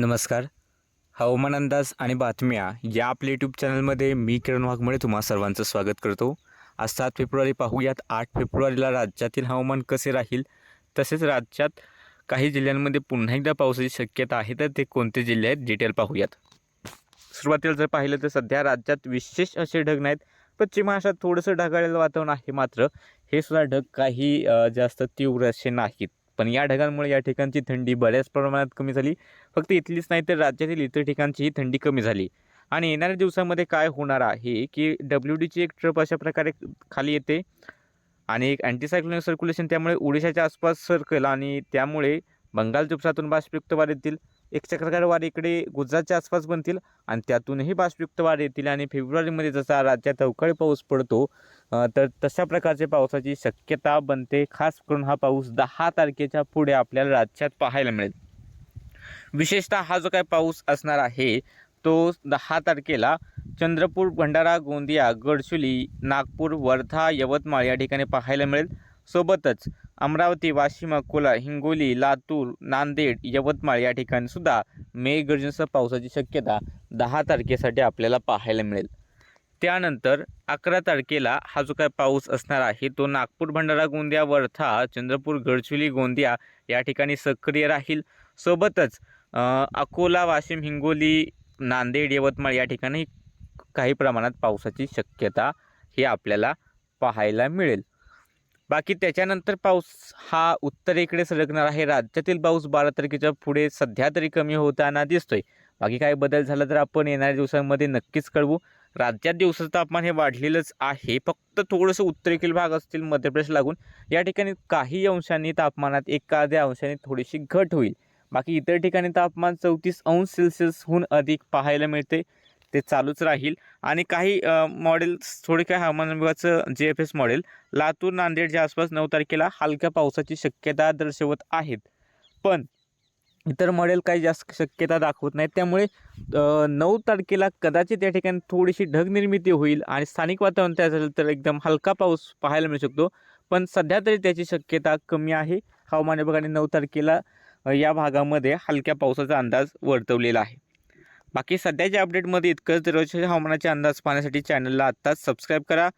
नमस्कार. हवामान अंदाज आणि बातम्या या आपल्या यूट्यूब चॅनलमध्ये मी किरण वाघमळे तुम्हा सर्वांचं स्वागत करतो. आज सात फेब्रुवारी पाहूयात. आठ फेब्रुवारीला राज्यातील हवामान कसे राहील? तसेच राज्यात काही जिल्ह्यांमध्ये पुन्हा एकदा पावसाची शक्यता आहे तर ते कोणते जिल्हे आहेत? डिटेल पाहूयात. सुरुवातीला जर पाहिलं तर सध्या राज्यात विशेष असे ढग नाहीत. पश्चिम महाराष्ट्रात थोडंसं ढगाळलेलं वातावरण आहे मात्र हे सुद्धा ढग काही जास्त तीव्र असे नाहीत. पण या ढगांमुळे या ठिकाणची थंडी बऱ्याच प्रमाणात कमी झाली. फक्त इथलीच नाही तर राज्यातील इतर ठिकाणचीही थंडी कमी झाली. आणि येणाऱ्या दिवसामध्ये काय होणार आहे की डब्ल्यू डीची एक ट्रप अशा प्रकारे खाली येते. आणि एक अँटीसायक्लोनिक सर्क्युलेशन त्यामुळे ओडिशाच्या आसपास सर्कल आणि त्यामुळे बंगालच्या उपसातून बाष्पयुक्त वारे येतील. एक चक्रकार वारे इकडे गुजरातच्या आसपास बनतील आणि त्यातूनही बाष्पयुक्त वारे येतील आणि फेब्रुवारीमध्ये जसा राज्यात अवकाळी पाऊस पडतो तर तशा प्रकारच्या पावसाची शक्यता बनते. खास करून हा पाऊस दहा तारखेच्या पुढे आपल्याला राज्यात पाहायला मिळेल. विशेषतः हा जो काय पाऊस असणार आहे तो दहा तारखेला चंद्रपूर भंडारा गोंदिया गडचुली नागपूर वर्धा यवतमाळ या ठिकाणी पाहायला मिळेल. सोबतच अमरावती वाशिम अकोला हिंगोली लातूर नांदेड यवतमाळ या ठिकाणी सुद्धा मेघगर्जनेसह पावसाची शक्यता दहा तारखेसाठी आपल्याला पाहायला मिळेल. त्यानंतर अकरा तारखेला हा जो काय पाऊस असणार आहे तो नागपूर भंडारा गोंदिया वर्धा चंद्रपूर गडचिरोली गोंदिया या ठिकाणी सक्रिय राहील. सोबतच अकोला वाशिम हिंगोली नांदेड यवतमाळ या ठिकाणी काही प्रमाणात पावसाची शक्यता ही आपल्याला पाहायला मिळेल. बाकी त्याच्यानंतर पाऊस हा उत्तरेकडे सरकणार आहे. राज्यातील पाऊस बारा तारखेच्या पुढे सध्या तरी कमी होताना दिसतोय. बाकी काय बदल झाला तर आपण येणाऱ्या दिवसांमध्ये नक्कीच कळवू. राज्यात दिवसाचं तापमान हे वाढलेलंच आहे. फक्त थोडंसं उत्तरेकडील भाग असतील मध्य प्रदेश लागून. या ठिकाणी काही अंशांनी तापमानात एखाद्या अंशाने थोडीशी घट होईल. बाकी इतर ठिकाणी तापमान चौतीस अंश सेल्सिअसहून अधिक पाहायला मिळते. ते चालूच राहील. आणि काही मॉडेल्स थोडे काय हवामान विभागाचं जे एफ एस मॉडेल लातूर नांदेडच्या आसपास नऊ तारखेला हलक्या पावसाची शक्यता दर्शवत आहेत. पण इतर मॉडेल काही जास्त शक्यता दाखवत नाहीत. त्यामुळे नऊ तारखेला कदाचित या ठिकाणी थोडीशी ढग निर्मिती होईल आणि स्थानिक वातावरण तयार झालं तर एकदम हलका पाऊस पाहायला मिळू शकतो. पण सध्या तरी त्याची शक्यता कमी आहे. हवामान विभागाने नऊ तारखेला या भागामध्ये हलक्या पावसाचा अंदाज वर्तवलेला आहे. बाकी सध्याच्या अपडेटमध्ये इतकंच. दररोजच्या हवामानाचे अंदाज पाहण्यासाठी चॅनलला आत्ताच सबस्क्राईब करा.